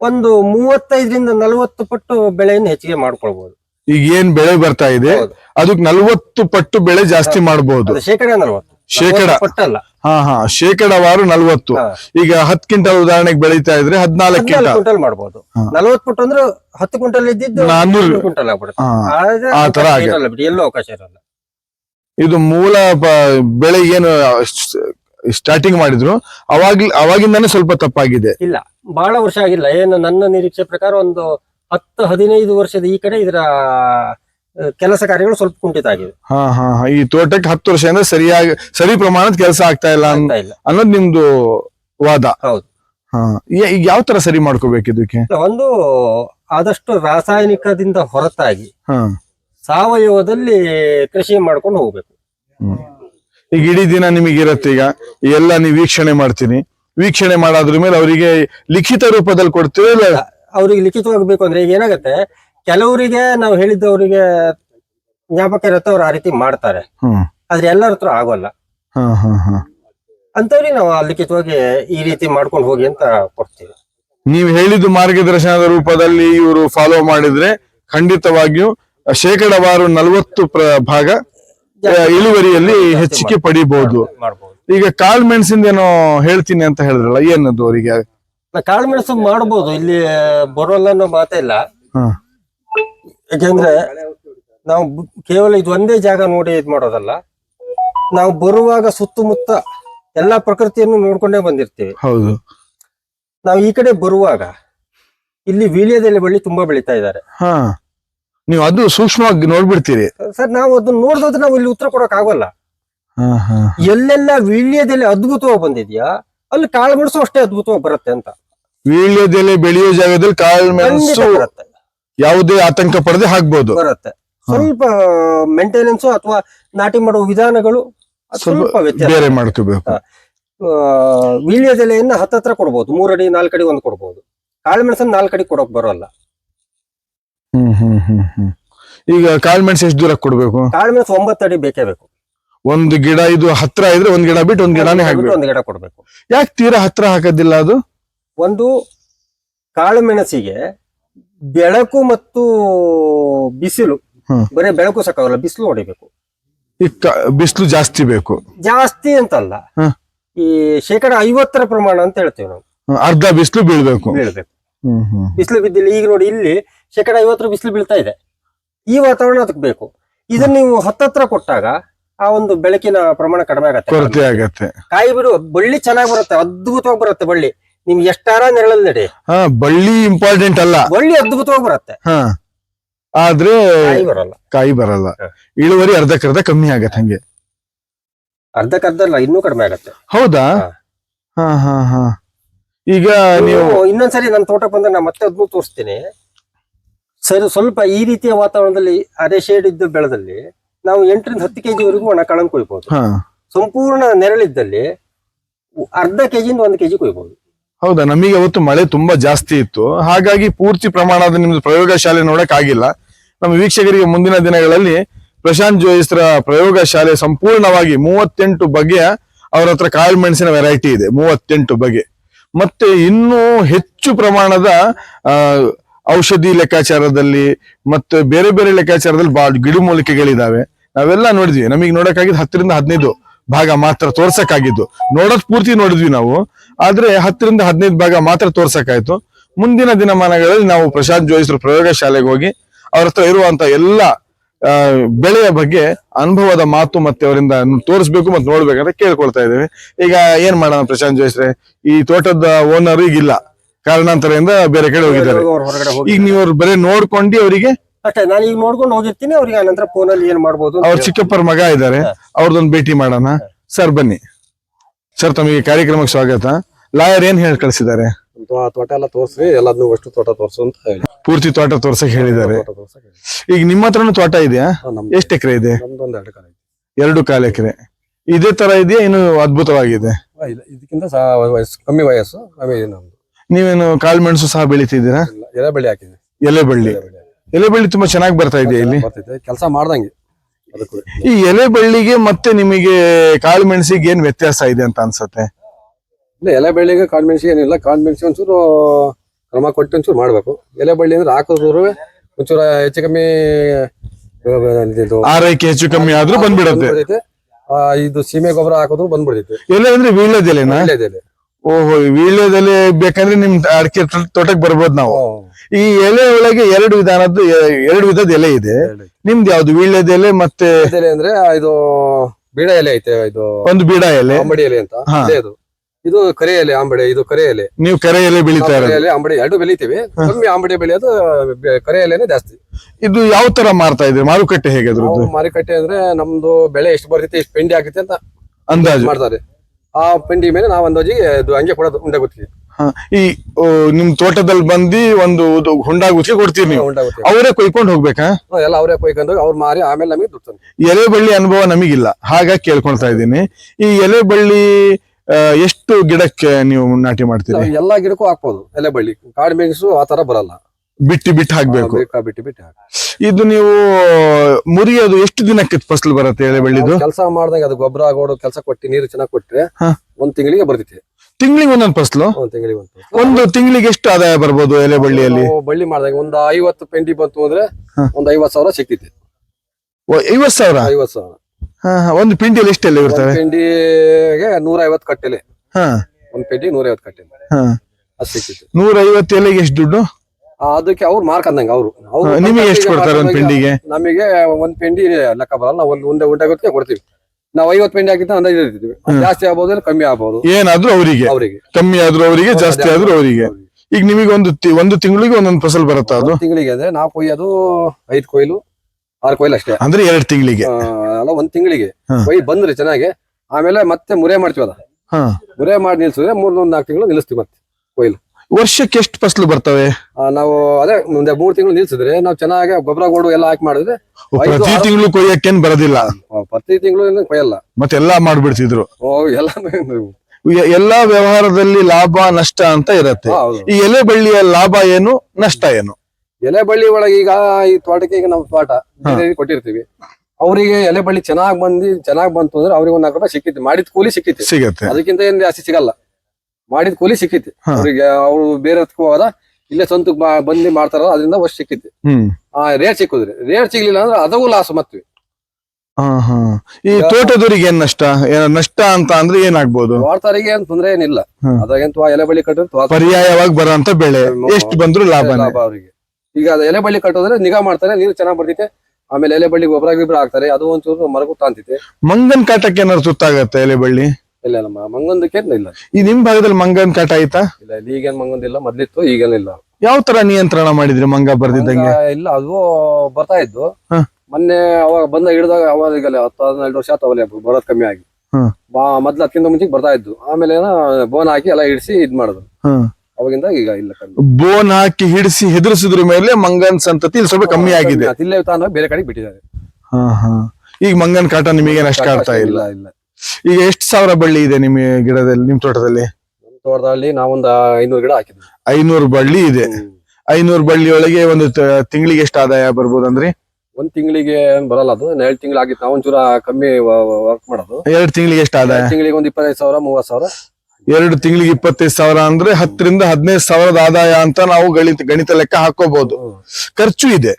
ಒಂದು ಮೂವತ್ತೈದರಿಂದ ನಲವತ್ತು ಪಟ್ಟು ಬೆಳೆಯನ್ನು ಹೆಚ್ಚಿಗೆ ಮಾಡ್ಕೊಳ್ಬಹುದು ಈಗ ಏನ್ ಬೆಳೆ ಬರ್ತಾ ಇದೆ? ಅದಕ್ಕೆ ನಲವತ್ತು ಪಟ್ಟು ಬೆಳೆ ಜಾಸ್ತಿ ಮಾಡಬಹುದು ಶೇಕಡ ನಲವತ್ತು. ಶೇಕಡ. ಪಟ್ಟಲ್ಲ. ಹಾ ಹಾ ಶೇಕಡಾವಾರು ನಲ್ವತ್ತು ಈಗ ಹತ್ ಕ್ವಿಂಟಲ್ ಉದಾಹರಣೆಗೆ ಬೆಳೀತಾ ಇದ್ರೆ ಹದ್ನಾಲ್ಕು ಹದಿನಾಲ್ಕು ಕ್ವಿಂಟಲ್ ಹಾ. ನಲವತ್ತು ಪಟ್ಟು ಅಂದ್ರೆ ಹತ್ತು ಕ್ವಿಂಟಲ್ ಇದ್ದಿದ್ದು ನಾನ್ನೂರು. ಕ್ವಿಂಟಲ್ ಆಗ್ಬಿಡುತ್ತೆ ಹಾ. ಆದ್ರೆ ಆ ತರ ಆಗಿದೆ. ಬಿಡಿ ಎಲ್ಲೂ ಅವಕಾಶ ಇರಲ್ಲ ಇದು ಮೂಲ ಬೆಳೆಗೆ ಬೆಳೆ ಏನು ಸ್ಟಾರ್ಟಿಂಗ್ ಮಾಡಿದ್ರು ಅವಾಗ ಅವಾಗಿಂದಾನೇ ಸ್ವಲ್ಪ ತಪ್ಪಾಗಿದೆ ಇಲ್ಲ ಬಹಳ ವರ್ಷ ಆಗಿಲ್ಲ ಏನು ನನ್ನ ನಿರೀಕ್ಷೆ ಪ್ರಕಾರ ಒಂದು ಹತ್ತು ಹದಿನೈದು ವರ್ಷದ ಈ ಕಡೆ ಇದರ ಕೆಲಸ ಕಾರ್ಯಗಳು ಸ್ವಲ್ಪ ಕುಂಠಿತ ಆಗಿದೆ ಹಾ ಹಾ ಹಾ. ಈ ತೋಟಕ್ಕೆ ಹತ್ತು ವರ್ಷದಿಂದ ಸರಿಯಾಗಿ ಸರಿ ಪ್ರಮಾಣದ ಕೆಲಸ ಆಗ್ತಾ ಇಲ್ಲ ಅನ್- ಆಗ್ತಾ ಇಲ್ಲ. ಅನ್ನೋದು ನಿಮ್ದು ವಾದ. ಹೌದು. ಹಾ. ಈ- ಈಗ ಯಾವ ತರ ಸರಿ ಮಾಡ್ಕೋಬೇಕು ಇದಕ್ಕೆ? ಒಂದು ಆದಷ್ಟು ರಾಸಾಯನಿಕದಿಂದ ಹೊರತಾಗಿ ಹಾ. ಸಾವಯವದಲ್ಲಿ ಕೃಷಿ ಮಾಡ್ಕೊಂಡು ಹೋಗ್ಬೇಕು. ಹ್ಮ್. ಈಗ ಇಡೀ ದಿನ ನಿಮಗೆ ಇರತ್ತೆ ಈಗ. ಎಲ್ಲ ನೀವು ವೀಕ್ಷಣೆ ಮಾಡ್ತೀನಿ. ವೀಕ್ಷಣೆ ಮಾಡಾದ್ರ ಮೇಲೆ ಅವರಿಗೆ ಲಿಖಿತ ರೂಪದಲ್ಲಿ ಕೊಡ್ತೀವಿ ಇಲ್ಲ ಅವ್ರಿಗೆ ಲಿಖಿತವಾಗಿ ಬೇಕು ಅಂದ್ರೆ ಈಗ ಏನಾಗತ್ತೆ ಕೆಲವರಿಗೆ ನಾವು ಹೇಳಿದ್ದವರಿಗೆ ಜ್ಞಾಪಕ ಇರುತ್ತೆ ಅವ್ರು ಆ ರೀತಿ ಮಾಡ್ತಾರೆ. ಹ್ಮ್. ಆದ್ರೆ ಎಲ್ಲರ ಹತ್ರ ಆಗೋಲ್ಲ. ಅಂತವ್ರಿ ಹಾ ಹಾ. ಅಂತವ್ರಿಗೆ ನಾವು ಲಿಖಿತವಾಗಿ ಈ ರೀತಿ ಮಾಡ್ಕೊಂಡು ಹೋಗಿ ಅಂತ ಕೊಡ್ತೀವಿ. ನೀವು ಹೇಳಿದ ಮಾರ್ಗದರ್ಶನದ ರೂಪದಲ್ಲಿ ಇವರು ಫಾಲೋ ಮಾಡಿದ್ರೆ ಖಂಡಿತವಾಗಿಯೂ ಶೇಕಡವಾರು ನಲವತ್ತು ಪ್ರ- ಭಾಗ ಆ, ಇಳುವರಿಯಲ್ಲಿ ಹೆಚ್ಚಿಗೆ ಪಡಿಬಹುದು ಮಾಡ್ಬೋದು. ಈಗ ಕಾಳು ಮೆಣಸಿಂದ ಏನೋ ಹೇಳ್ತೀನಿ ಅಂತ ಹೇಳಿದ್ರಲ್ಲ ಏನದು ಅವರಿಗೆ? ನಾ ಕಾಳು ಮೆಣಸು ಮಾಡ್ಬೋದು. ಇಲ್ಲಿ ಬರೋಲ್ಲ ಅನ್ನೋ ಮಾತೇ ಇಲ್ಲ. ಹಾ. ಯಾಕೆಂದ್ರೆ ನಾವು ಕೇವಲ ಇದು ಒಂದೇ ಜಾಗ ನೋಡಿ ಇದು ಮಾಡೋದಲ್ಲ. ನಾವು ಬರುವಾಗ ಸುತ್ತಮುತ್ತ ಎಲ್ಲಾ ಪ್ರಕೃತಿಯನ್ನು ನೋಡ್ಕೊಂಡೇ ಬಂದಿರ್ತೀವಿ. ಹೌದು. ನಾವು ಈ ಕಡೆ ಬರುವಾಗ ಇಲ್ಲಿ ವೀಳ್ಯದೆಲೆ ಬಳ್ಳಿ ತುಂಬಾ ಬೆಳಿತಾ ಇದ್ದಾರೆ. ಹಾ. ನೀವು ಅದು ಸೂಕ್ಷ್ಮವಾಗಿ ನೋಡ್ಬಿಡ್ತೀರಿ. ಸರ್ ನಾವು ಅದನ್ನ ನೋಡಿದ್ರೆ ನಾವು ಇಲ್ಲಿ ಉತ್ತರ ಕೊಡಕ್ ಆಗೋಲ್ಲ. ಎಲ್ಲೆಲ್ಲ ವೀಳ್ಯದೆಲೆ ಅದ್ಭುತವಾಗಿ ಬಂದಿದ್ಯಾ? ಅಲ್ಲಿ ಕಾಳು ಮೆಣಸು ಅಷ್ಟೇ ಅದ್ಭುತವಾಗಿ ಬರುತ್ತೆ ಅಂತ. ವೀಳ್ಯದೆಲೆ ಬೆಳೆಯೋ ಜಾಗದಲ್ಲಿ ಕಾಳು ಮೆಣಸು ಬರುತ್ತೆ. ಯಾವುದೇ ಆತಂಕ ಪಡದೆ ಹಾಕ್ಬಹುದು ಬರುತ್ತೆ. ಸ್ವಲ್ಪ ಮೇಂಟೆನೆನ್ಸ್ ಅಥವಾ ನಾಟಿ ಮಾಡುವ ವಿಧಾನಗಳು ಸ್ವಲ್ಪ ವ್ಯತ್ಯಾಸ. ಬೇರೆ ಮಾಡ್ಕೋಬೇಕು. ವೀಳ್ಯದೆಲೆಯನ್ನ ಹತ್ತತ್ರ ಕೊಡ್ಬೋದು. ಮೂರಡಿ ನಾಲ್ಕಡಿ ಒಂದು ಕೊಡ್ಬೋದು. ಕಾಳು ಮೆಣಸನ್ನ ನಾಲ್ಕಡಿ ಕೊಡಕ್ ಬರೋಲ್ಲ. ಹ್ಮ್ ಹ್ಮ್ ಹ್ಮ್ ಹ್ಮ್. ಈಗ ಕಾಳು ಮೆಣಸು ಎಷ್ಟು ದೂರ ಕೊಡ್ಬೇಕು? ಕಾಳುಮೆಣಸು ಒಂಬತ್ತು ಅಡಿ ಬೇಕೇ ಬೇಕು. ಒಂದು ಗಿಡ ಇದು ಹತ್ರ ಇದ್ರೆ ಒಂದ್ ಗಿಡ ಬಿಟ್ಟು ಒಂದ್ ಗಿಡನೇ ಹಾಕ್ಬೇಕು. ಒಂದು ಗಿಡ ಕೊಡ್ಬೇಕು. ಯಾಕೆ ತೀರಾ ಹತ್ರ ಹಾಕೋದಿಲ್ಲ ಅದು? ಒಂದು ಕಾಳು ಮೆಣಸಿಗೆ ಬೆಳಕು ಮತ್ತು ಬಿಸಿಲು. ಬರೀ ಬೆಳಕು ಸಾಕಾಗಲ್ಲ ಬಿಸಿಲು ಹೊಡಿಬೇಕು. ಈ ಬಿಸಿಲು ಜಾಸ್ತಿ ಬೇಕು. ಜಾಸ್ತಿ ಅಂತಲ್ಲ. ಈ ಶೇಕಡ ಐವತ್ತರ ಪ್ರಮಾಣ ಅಂತ ಹೇಳ್ತೀವಿ ನಾವು. ಹ್ಮ್, ಅರ್ಧ ಬಿಸಿಲು ಬೀಳ್ಬೇಕು. ಬೀಳ್ಬೇಕು. ಹ್ಮ್ ಹ್ಮ್. ಬಿಸಿಲು ಬಿದ್ದಿಲ್ಲ ಈಗ ನೋಡಿ ಇಲ್ಲಿ ಶೇಕಡ ಐವತ್ತರ ಬಿಸಿಲು ಬೀಳ್ತಾ ಇದೆ. ಈ ವಾತಾವರಣ ಅದಕ್ಕೆ ಬೇಕು. ಇದನ್ನ ನೀವು ಹತ್ತತ್ರ ಕೊಟ್ಟಾಗ ಆ ಒಂದು ಬೆಳಕಿನ ಪ್ರಮಾಣ ಕಡಿಮೆ ಆಗತ್ತೆ. ಕೊರತೆ ಆಗತ್ತೆ. ಕಾಯಿ ಬಿಡು ಬಳ್ಳಿ ಚೆನ್ನಾಗಿ ಬರುತ್ತೆ ಅದ್ಭುತವಾಗಿ ಬರುತ್ತೆ ಬಳ್ಳಿ. ನಿಮ್ಗೆ ಎಷ್ಟಾರ ನೆರಳಲ್ಲಿ ನಡಿ. ಹಾ ಬಳ್ಳಿ ಇಂಪಾರ್ಟೆಂಟ್ ಅಲ್ಲ. ಬಳ್ಳಿ ಅದ್ಭುತವಾಗಿ ಬರುತ್ತೆ. ಹಾ ಆದ್ರೆ ಕಾಯಿ ಬರಲ್ಲ. ಕಾಯಿ ಬರಲ್ಲ. ಇಳುವರಿ ಅರ್ಧಕ್ಕರ್ಧ ಕಮ್ಮಿ ಆಗತ್ತೆ ಹಂಗೆ. ಅರ್ಧಕ್ಕರ್ಧ ಅಲ್ಲ ಇನ್ನೂ ಕಡಿಮೆ ಆಗತ್ತೆ. ಹೌದಾ? ಹಾ. ಹಾ ಹಾ ಈಗ ನೀವು ಇನ್ನೊಂದ್ಸರಿ ನನ್ನ ತೋಟಕ್ಕೆ ಬಂದ್ರೆ ನಾ ಮತ್ತೆ ಅದ್ಭುತ ತೋರಿಸ್ತೀನಿ. ಸರಿ ಸ್ವಲ್ಪ ಈ ರೀತಿಯ ವಾತಾವರಣದಲ್ಲಿ ಅದೇ ಶೇಡ್ ಇದ್ದ ಬೆಳೆದಲ್ಲಿ ನಾವು ಎಂಟರಿಂದ ಹತ್ತು ಕೆಜಿ ವರೆಗೂ ಒಣ ಕಾಳನ್ ಕೊಯ್ಬೋದು. ಹಾ. ಸಂಪೂರ್ಣ ನೆರಳಿದ್ದಲ್ಲಿ ಅರ್ಧ ಕೆಜಿಯಿಂದ ಒಂದು ಕೆಜಿ ಕೊಯ್ಬಹುದು ಹೌದಾ? ನಮಗೆ ಅವತ್ತು ಮಳೆ ತುಂಬಾ ಜಾಸ್ತಿ ಇತ್ತು. ಹಾಗಾಗಿ ಪೂರ್ತಿ ಪ್ರಮಾಣದ ನಿಮ್ದು ಪ್ರಯೋಗಶಾಲೆ ನೋಡಕ್ ಆಗಿಲ್ಲ. ನಮ್ಮ ವೀಕ್ಷಕರಿಗೆ ಮುಂದಿನ ದಿನಗಳಲ್ಲಿ ಪ್ರಶಾಂತ್ ಜೋಯಿಸ್ರ ಪ್ರಯೋಗಶಾಲೆ ಸಂಪೂರ್ಣವಾಗಿ ಮೂವತ್ತೆಂಟು ಬಗೆಯ ಅವ್ರ ಹತ್ರ ಕಾಳು ಮೆಣಸಿನ ವೆರೈಟಿ ಇದೆ. ಮೂವತ್ತೆಂಟು ಬಗೆ. ಮತ್ತೆ ಇನ್ನೂ ಹೆಚ್ಚು ಪ್ರಮಾಣದ ಔಷಧಿ ಲೆಕ್ಕಾಚಾರದಲ್ಲಿ ಮತ್ತೆ ಬೇರೆ ಬೇರೆ ಲೆಕ್ಕಾಚಾರದಲ್ಲಿ ಬಾ ಗಿಡಮೂಲಿಕೆಗಳಿದಾವೆ ನಾವೆಲ್ಲ ನೋಡಿದ್ವಿ. ನಮಗೆ ನೋಡಕ್ಕಾಗಿದ್ದು ಹತ್ತರಿಂದ ಹದಿನೈದು ಭಾಗ ಮಾತ್ರ ತೋರ್ಸಕ್ಕಾಗಿದ್ದು. ನೋಡೋದ್ ಪೂರ್ತಿ ನೋಡಿದ್ವಿ ನಾವು. ಆದ್ರೆ ಹತ್ತರಿಂದ ಹದಿನೈದು ಭಾಗ ಮಾತ್ರ ತೋರ್ಸಕ್ಕಾಯ್ತು. ಮುಂದಿನ ದಿನಮಾನಗಳಲ್ಲಿ ನಾವು ಪ್ರಶಾಂತ್ ಜೋಯಿಸ್ರ ಪ್ರಯೋಗಶಾಲೆಗೆ ಹೋಗಿ ಅವ್ರ ಹತ್ರ ಇರುವಂತ ಎಲ್ಲ ಬೆಳೆಯ ಬಗ್ಗೆ ಅನುಭವದ ಮಾತು ಮತ್ತೆ ಅವರಿಂದ ತೋರಿಸ್ಬೇಕು ಮತ್ತೆ ಅಂತ ಕೇಳ್ಕೊಳ್ತಾ ಇದ್ದೇವೆ. ಈಗ ಏನ್ ಮಾಡೋಣ ಪ್ರಶಾಂತ್ ಜೋಯಿಸ್ರೆ? ಈ ತೋಟದ ಓನರ್ ಈಗಿಲ್ಲ ಕಾರಣಾಂತರದಿಂದ ಬೇರೆ ಕಡೆ ಹೋಗಿದ್ದಾರೆ. ಈಗ ನೀವು ಅವ್ರು ಬರೀ ನೋಡ್ಕೊಂಡು ಅವರಿಗೆ ಅಷ್ಟೇ ನಾನು ಈಗ ನೋಡ್ಕೊಂಡು ಹೋಗಿರ್ತೀನಿ ಅವ್ರಿಗೆ ನಂತರ ಫೋನ್ ಅಲ್ಲಿ ಏನ್ ಮಾಡ್ಬೋದು ಅವ್ರ. ಚಿಕ್ಕಪ್ಪರ ಮಗ ಇದ್ದಾರೆ. ಅವ್ರದೊಂದು ಭೇಟಿ ಮಾಡೋಣ. ಸರ್ ಬನ್ನಿ. ಸರ್ ತಮಗೆ ಕಾರ್ಯಕ್ರಮಕ್ಕೆ ಸ್ವಾಗತ. ಲಾಯರ್ ಏನ್ ಹೇಳಿ ಕಳಿಸಿದ್ದಾರೆ? ತೋಟ ಎಲ್ಲ ತೋರ್ಸ್ರಿ ಎಲ್ಲದನ್ನು ಅಷ್ಟು ತೋಟ ತೋರ್ಸು ಅಂತ ಹೇಳಿ. ಪೂರ್ತಿ ತೋಟ ತೋರ್ಸಕ್ ಹೇಳಿದ್ದಾರೆ ತೋಟ ತೋರ್ಸಕ್ ಹೇಳಿ. ಈಗ ನಿಮ್ಮ ಹತ್ರನೂ ತೋಟ ಇದೆಯಾ? ಹಾ, ನಮ್ದು. ಎಷ್ಟು ಎಕರೆ ಇದೆ? ಎರಡು ಕಡೆ ಐತಿ. ಎರಡು ಕಾಲು ಎಕರೆ. ಇದೇ ತರ ಇದೆಯಾ? ಇನ್ನು ಅದ್ಭುತವಾಗಿದೆ. ಇಲ್ಲ, ಇದಕ್ಕಿಂತ ಸಹ ವಯಸ್ಸು ಕಮ್ಮಿ ವಯಸ್ಸು ಕಮ್ಮಿ ಇದೆ ನಮ್ದು. ನೀವೇನು ಕಾಳು ಮೆಣಸು ಸಹ ಬೆಳಿತಿದ್ದೀರಾ? ಇಲ್ಲ, ಎಲೆ ಬೆಳೆ ಹಾಕಿದೆ ಎಲೆ ಬಳ್ಳಿ ಎಲೆ ಬೆಳೆ ಎಲೆ ಬಳ್ಳಿ ತುಂಬಾ ಚೆನ್ನಾಗಿ ಬರ್ತಾ ಇದೆಯಾ ಇಲ್ಲಿ? ಕೆಲಸ ಮಾಡ್ದಂಗೆ. ಈ ಎಲೆ ಬಳ್ಳಿಗೆ ಮತ್ತೆ ನಿಮಗೆ ಕಾಳು ಮೆಣಸಿಗೆ ಏನ್ ವ್ಯತ್ಯಾಸ ಇದೆ ಅಂತ ಅನ್ಸುತ್ತೆ? ಇಲ್ಲ ಎಲೆ ಬಳ್ಳಿಗೆ ಕಾಳು ಮೆಣಸಿಗೆ ಏನಿಲ್ಲ. ಕಾಳು ಮೆಣಸಿಗೆ ಒಂಚೂರು ಕ್ರಮ ಕೊಟ್ಟು ಒಂಚೂರು ಮಾಡ್ಬೇಕು. ಎಲೆ ಬಳ್ಳಿ ಅಂದ್ರೆ ಹಾಕಿದ್ರು ಒಂಚೂರು ಹೆಚ್ಚು ಕಮ್ಮಿ ಇದು ಆರೈಕೆ ಹೆಚ್ಚು ಕಮ್ಮಿ ಆದ್ರೂ ಬಂದ್ಬಿಡುತ್ತೆ. ಆ, ಇದು ಸೀಮೆ ಗೊಬ್ಬರ ಹಾಕಿದ್ರು ಬಂದ್ಬಿಡುತ್ತೆ. ಎಲೆ ಅಂದ್ರೆ ವೀಳ್ಯದೆಲೆ. ಓಹೋ ವೀಳ್ಯದೆಲೆ ಬೇಕಂದ್ರೆ ನಿಮ್ ಅಡಿಕೆ ತೋಟಕ್ಕೆ ಬರ್ಬೋದು ನಾವು. ಹ್ಮ್. ಈ ಎಲೆ ಒಳಗೆ ಎರಡು ವಿಧಾನದ್ದು ಎರಡು ವಿಧದ ಎಲೆ ಇದೆ. ನಿಮ್ದು ಯಾವ್ದು? ವೀಳ್ಯದೆಲೆ ಮತ್ತೆ ಎಲೆ ಅಂದ್ರೆ ಇದು ಬೀಡ ಎಲೆ ಐತೆ ಇದು ಒಂದು ಬೀಡ ಎಲೆ. ಅಂಬಡಿ ಎಲೆ ಅಂತ. ಅದು ಇದು ಕರೆ ಎಲೆ ಆಂಬಡೆ ಇದು ಕರೆ ಎಲೆ. ನೀವು ಕರೆ ಎಲೆ ಬೆಳಿತಾ ಅಂಬಡಿ ಕರೆ ಎಲೆ ಎರಡು ಬೆಳಿತೀವಿ. ಕಮ್ಮಿ ಅಂಬಡಿ ಬೆಳೆಯೋದು ಕರೆ ಎಲೆನೇ ಜಾಸ್ತಿ. ಇದು ಯಾವ ತರ ಮಾರ್ತಾ ಇದ್ರಿ ಮಾರುಕಟ್ಟೆ ಹೇಗೆ ಅದ್ರದ್ದು? ಮಾರುಕಟ್ಟೆ ಅಂದ್ರೆ ನಮ್ದು ಬೆಳೆ ಎಷ್ಟು ಬರ್ತೈತೆ ಎಷ್ಟು ಪೆಂಡಿ ಆಗುತ್ತೆ ಅಂತ ಅಂದಾಜು. ಮಾಡ್ತಾರೆ. ಆ ಪಿಂಡಿ ಮೇಲೆ ನಾವು ಅಂದಾಜಿಗೆ ಇದು ಹಂಗೆ ಕೊಡೋದು ಮುಂದೆ ಗುತ್ತಿಗೆ. ಹಾ. ಈ ನಿಮ್ ತೋಟದಲ್ಲಿ ಬಂದು ಒಂದು ಇದು ಗುತ್ತಿಗೆ ಕೊಡ್ತೀರಿ ನೀವು. ಅವರೇ ಕೊಯ್ಕೊಂಡು ಹೋಗ್ಬೇಕಾ? ಎಲ್ಲ ಅವರೇ ಕೊಯ್ಕೊಂಡು ಅವ್ರು ಮಾರಿ ಆಮೇಲೆ ನಮಗೆ ದುಡ್ಡು ಎಲೆ ಬಳ್ಳಿ ಅನುಭವ ನಮಗಿಲ್ಲ. ಹಾಗಾಗಿ ಕೇಳ್ಕೊಳ್ತಾ ಇದ್ದೀನಿ. ಈ ಎಲೆ ಬಳ್ಳಿ ಎಷ್ಟು ಗಿಡಕ್ಕೆ ನೀವು ನಾಟಿ ಮಾಡ್ತೀರಿ? ಎಲ್ಲಾ ಗಿಡಕ್ಕೂ ಹಾಕ್ಬೋದು. ಎಲೆ ಬಳ್ಳಿ ಕಾಡು ಮೆಣಸು ಆ ತರ ಬರಲ್ಲ. ಬಿಟ್ಟು ಬಿಟ್ಟು ಹಾಕ್ಬೇಕು. ಬೇಕಾ ಬಿಟ್ಟು ಬಿಟ್ಟು ಇದು ನೀವು ಮುರಿಯೋದು ಎಷ್ಟು ದಿನಕ್ಕೆ ಫಸಲು ಬರುತ್ತೆ ಎಲೆ ಬಳ್ಳಿದು ಕೆಲಸ ಮಾಡಿದಾಗ ಅದು ಗೊಬ್ಬರ ಆಗೋಡು ಕೆಲಸ ಕೊಟ್ಟು ನೀರು ಚೆನ್ನಾಗಿ ಕೊಟ್ರೆ ಹಾ. ಒಂದ್ ತಿಂಗಳಿಗೆ ಬರ್ತೈತಿ. ತಿಂಗಳಿಗೆ ಒಂದೊಂದು ಫಸಲು ಒಂದ್ ತಿಂಗಳಿಗೆ ಒಂದು ಒಂದು ತಿಂಗಳಿಗೆ ಎಷ್ಟು ಆದಾಯ ಬರ್ಬೋದು ಎಲೆ ಬಳ್ಳಿಯಲ್ಲಿ? ನಾವು ಬಳ್ಳಿ ಮಾಡಿದಾಗ ಒಂದ್ ಐವತ್ತು ಪೆಂಡಿ ಬಂತು ಅಂದ್ರೆ ಹಾ. ಒಂದ್ ಐವತ್ ಸಾವಿರ ಸಿಕ್ತಿತ್ತು ಐವತ್ ಸಾವಿರ? ಐವತ್ ಸಾವಿರ. ಹಾ, ಹಾ. ಒಂದು ಪಿಂಡಿಯಲ್ಲಿ ಎಷ್ಟು ಎಲೆ ಒಂದ್ ಇರ್ತವೆ? ಪೆಂಡಿಗೆ ನೂರ ಐವತ್ ಕಟ್ಟೆಲೆ. ಹಾ. ಒಂದ್ ಪೆಂಡಿ ನೂರ ಐವತ್ ಕಟ್ಟೆಲೆ. ಹಾ. ಅದ್ ಸಿಕ್ತೈತಿ ನೂರ ಐವತ್ತು ಎಲೆಗೆ ಎಷ್ಟು ದುಡ್ಡು? ಆ, ಅದಕ್ಕೆ ಅವ್ರು ಮಾರ್ಕಂದಂಗ ಅವ್ರು ಅವ್ರು. ಹಾ, ನಿಮಗೆ ಎಷ್ಟು ಕೊಡ್ತಾರೆ ಒಂದು ಪಿಂಡಿಗೆ? ನಮಗೆ ಒಂದ್ ಪೆಂಡಿ ಲೆಕ್ಕ ಬರಲ್ಲ ನಾವು ಒಂದ್ ಒಂದೇ ಉಂಡೆ ಗೊತ್ತಿಗೆ ಕೊಡ್ತೀವಿ. ನಾವು ಐವತ್ತು ಪೆಂಡಿ ಹಾಕಿದ್ರೆ ಅಂದಾಜು ಇರ್ತೀವಿ ಅದ್ ಜಾಸ್ತಿ ಆಗ್ಬೋದು ಕಮ್ಮಿ ಆಗ್ಬೋದು? ಏನಾದ್ರೂ ಅವರಿಗೆ. ಅವರಿಗೆ. ಕಮ್ಮಿ ಆದ್ರೂ ಅವರಿಗೆ ಜಾಸ್ತಿ ಆದ್ರೂ ಅವರಿಗೆ. ಈಗ ನಿಮಗೆ ಒಂದು ತಿ- ಒಂದು ತಿಂಗಳಿಗೆ ಒಂದೊಂದು ಫಸಲ್ ಬರುತ್ತಾ ಅದು? ತಿಂಗಳಿಗೆ ಅಂದ್ರೆ ನಾವು ಕೊಯ್ಯೋದು ಐದು ಕೊಯ್ಲು ಆರು ಕೊಯ್ಲು ಅಷ್ಟೇ. ಅಂದ್ರೆ ಎರಡು ತಿಂಗಳಿಗೆ. ಆ, ಅಲ್ಲ ಒಂದ್ ತಿಂಗಳಿಗೆ. ಹಾ. ಕೊಯ್ ಬಂದ್ರೆ ಚೆನ್ನಾಗಿ ಆಮೇಲೆ ಮತ್ತೆ ಮುರೆ ಮಾಡ್ತೀವಿ ಅದ ಹಾ. ಮುರೆ ಮಾಡಿ ನಿಲ್ಸಿದ್ರೆ ಮೂರ್ ನಾಲ್ಕು ತಿಂಗಳು ನಿಲ್ಲಿಸ್ತೀವಿ ಮತ್ತೆ ಕೊಯ್ಲು. ವರ್ಷಕ್ಕೆ ಎಷ್ಟು ಫಸಲು ಬರ್ತವೆ? ಆ, ನಾವು ಅದೇ ಮುಂದೆ ಮೂರ್ ತಿಂಗಳು ನಿಲ್ಸಿದ್ರೆ ನಾವು ಚೆನ್ನಾಗಿ ಗೊಬ್ಬರ ಗೋಡು ಎಲ್ಲ ಹಾಕಿ ಮಾಡಿದ್ರೆ ಐದು, ಪ್ರತಿ ಆರು- ತಿಂಗಳು ಕೊಯ್ಯಕ್ಕೇನ್ ಬರೋದಿಲ್ಲ? ಆ, ಪ್ರತಿ ತಿಂಗಳು ಕೊಯ್ಯಲ್ಲ. ಮತ್ತೆಲ್ಲಾ ಮಾಡ್ಬಿಡ್ತಿದ್ರು. ಓ ಎಲ್ಲ ಎ- ಎಲ್ಲಾ ವ್ಯವಹಾರದಲ್ಲಿ ಲಾಭ ನಷ್ಟ ಅಂತ ಇರತ್ತೆ. ಹೌದು. ಈ ಎಲೆ ಬಳ್ಳಿಯ ಲಾಭ ಏನು ನಷ್ಟ ಏನು? ಎಲೆ ಬಳ್ಳಿ ಒಳಗೆ ಈಗ ಈ ತೋಟಕ್ಕೆ ಈಗ ನಮ್ಮ ತೋಟ ಬೇರೆಯವ್ರಿಗೆ ಕೊಟ್ಟಿರ್ತೀವಿ. ಅವರಿಗೆ ಎಲೆ ಬಳ್ಳಿ ಚೆನ್ನಾಗ್ ಬಂದಿ ಚೆನ್ನಾಗ್ ಬಂತು ಅಂದ್ರೆ ಅವ್ರಿಗೆ ಒಂದ್ ನಾಲ್ಕು ರೂಪಾಯಿ ಸಿಕ್ಕಿತ್ತು. ಮಾಡಿದ ಕೂಲಿ ಸಿಕ್ಕಿತ್ತು. ಸಿಗತ್ತೆ. ಅದಕ್ಕಿಂತ ಏನ್ ಜಾಸ್ತಿ ಸಿಗಲ್ಲ. ಮಾಡಿದ ಕೂಲಿ ಸಿಕ್ಕಿತ್ತು. ಅವ್ರಿಗೆ ಅವ್ರು ಬೇರೆ ಹೋದ ಇಲ್ಲೇ ಸ್ವಂತ ಬಂದಿ ಬಂದು ಮಾಡ್ತಾರ ಅದರಿಂದ ವರ್ಷ ಸಿಕ್ಕಿತ್ತು. ಆ ರೇಟ್ ಸಿಕ್ಕುದ್ರಿ ರೇಟ್ ಸಿಗ್ಲಿಲ್ಲ ಅಂದ್ರೆ ಅದೂ ಲಾಸ್ ಹಾ ಈ ತೋಟದವರಿಗೆ ಏನ್ ನಷ್ಟ? ಏನ್ ನಷ್ಟ ಅಂತ ಅಂದ್ರೆ ಏನಾಗ್ಬೋದು? ವಾರ್ತಾರಿಗೆ ಏನ್ ತೊಂದ್ರೆ ಏನಿಲ್ಲ. ಅದಾಗಂತ ಎಲೆ ಬಳ್ಳಿ ಕಟ್ಟಿದ್ರೆ ಪರ್ಯಾಯವಾಗಿ ಬರೋಂತ ಬೆಳೆ ಎಷ್ಟು ಬಂದ್ರು ಲಾಭ ಅವರಿಗೆ. ಈಗ ಅದು ಎಲೆ ಬಳ್ಳಿ ಕಟ್ಟೋದ್ರೆ ನಿಗಾ ಮಾಡ್ತಾರೆ ನೀರು ಚೆನ್ನಾಗ್ ಬರ್ತೈತೆ ಆಮೇಲೆ ಎಲೆ ಬಳ್ಳಿ ಗೊಬ್ಬರ ಗಿಬ್ಬರ ಹಾಕ್ತಾರೆ ಅದು ಒಂಚೂರು ಮರಗು ತಾಂತೈತೆ ಮಂಗನ್ ಕಾಟಕ್ಕೆ ಏನಾದ್ರು ತುತ್ತಾಗತ್ತೆ ಎಲೆ ಬಳ್ಳಿ ಇಲ್ಲ ನಮ್ಮ ಮಂಗಂದಕ್ಕೆ ಇಲ್ಲ. ಈ ನಿಮ್ ಭಾಗದಲ್ಲಿ ಮಂಗನ್ ಕಾಟ ಆಯ್ತಾ? ಇಲ್ಲ ಇಲ್ಲಿ ಈಗೇನ್ ಮಂಗೊಂದಿಲ್ಲ ಮೊದ್ಲಿತ್ತು ಈಗೇನಿಲ್ಲ ಯಾವ ತರ ನಿಯಂತ್ರಣ ಮಾಡಿದ್ರಿ ಮಂಗ ಬರ್ದಿದ್ದಂಗೆ? ಮಂಗ ಇಲ್ಲ ಅದು ಬರ್ತಾ ಇದ್ದು ಹ. ಮೊನ್ನೆ ಅವಾಗ ಬಂದ ಹಿಡಿದಾಗ ಅವಾಗ ಈಗ ಹತ್ತು ಹದಿನೈದು ವರ್ಷ ಆತವಲ್ಲ ಅವಲೇ ಬರೋದ್ ಕಮ್ಮಿ ಆಗಿ. ಹ್ಮ್. ಬಾ ಮೊದ್ಲು ಅದಕ್ಕಿಂತ ಮುಂಚೆ ಬರ್ತಾ ಇದ್ದು. ಆಮೇಲೆ ಏನೋ ಬೋನ್ ಹಾಕಿ ಎಲ್ಲ ಇಡಿಸಿ ಇದ್ ಮಾಡುದು. ಹ್ಮ್ ಅವಾಗಿಂದ ಈಗ ಇಲ್ಲ ಕಮ್ಮಿ. ಬೋನ್ ಹಾಕಿ ಹಿಡಿಸಿ ಹೆದರ್ಸಿದ್ರ ಮೇಲೆ ಮಂಗನ್ ಸಂತತಿ ಇಲ್ಲಿ ಸ್ವಲ್ಪ ಕಮ್ಮಿ ಆಗಿದೆ. ಇಲ್ಲೇ ತಾನು ಬೇರೆ ಕಡೆ ಬಿಟ್ಟಿದ್ದಾರೆ. ಹಾ ಹಾ. ಈಗ ಮಂಗನ್ ಕಾಟ ನಿಮಗೆ ಅಷ್ಟ ಕಾಡ್ತಾ ಇಲ್ಲ ಇಲ್ಲ. ಈಗ ಎಷ್ಟು ಸಾವಿರ ಬಳ್ಳಿ ಇದೆ ನಿಮ್ಮ ಗಿಡದಲ್ಲಿ ನಿಮ್ ತೋಟದಲ್ಲಿ? ತೋಟದಲ್ಲಿ ನಾವೊಂದು ಐನೂರು ಗಿಡ ಹಾಕಿದ್ವಿ. ಐನೂರು ಬಳ್ಳಿ ಇದೆ. ಐನೂರು ಬಳ್ಳಿ ಒಳಗೆ ಒಂದು ತಿಂಗಳಿಗೆ ಎಷ್ಟು ಆದಾಯ ಬರ್ಬೋದು ಅಂದ್ರೆ ಒಂದ್ ತಿಂಗಳಿಗೆ ಬರಲ್ಲ ಅದು. ಎರಡು ತಿಂಗಳು ಆಗಿತ್ತು. ನಾವು ಒಂಚೂರ ಕಮ್ಮಿ ವರ್ಕ್ ಮಾಡೋದು. ಎರಡು ತಿಂಗಳಿಗೆ ಎಷ್ಟು ಆದಾಯ? ತಿಂಗಳಿಗೆ ಒಂದ್ ಇಪ್ಪತ್ತೈದು ಸಾವಿರ ಮೂವತ್ ಸಾವಿರ. ಎರಡು ತಿಂಗಳಿಗೆ ಇಪ್ಪತ್ತೈದು ಸಾವಿರ ಅಂದ್ರೆ ಹತ್ತರಿಂದ ಹದಿನೈದು ಸಾವಿರದ ಆದಾಯ ಅಂತ ನಾವು ಗಣಿತ ಗಣಿತ ಲೆಕ್ಕ ಹಾಕೋಬಹುದು ಖರ್ಚು ಇದೆ.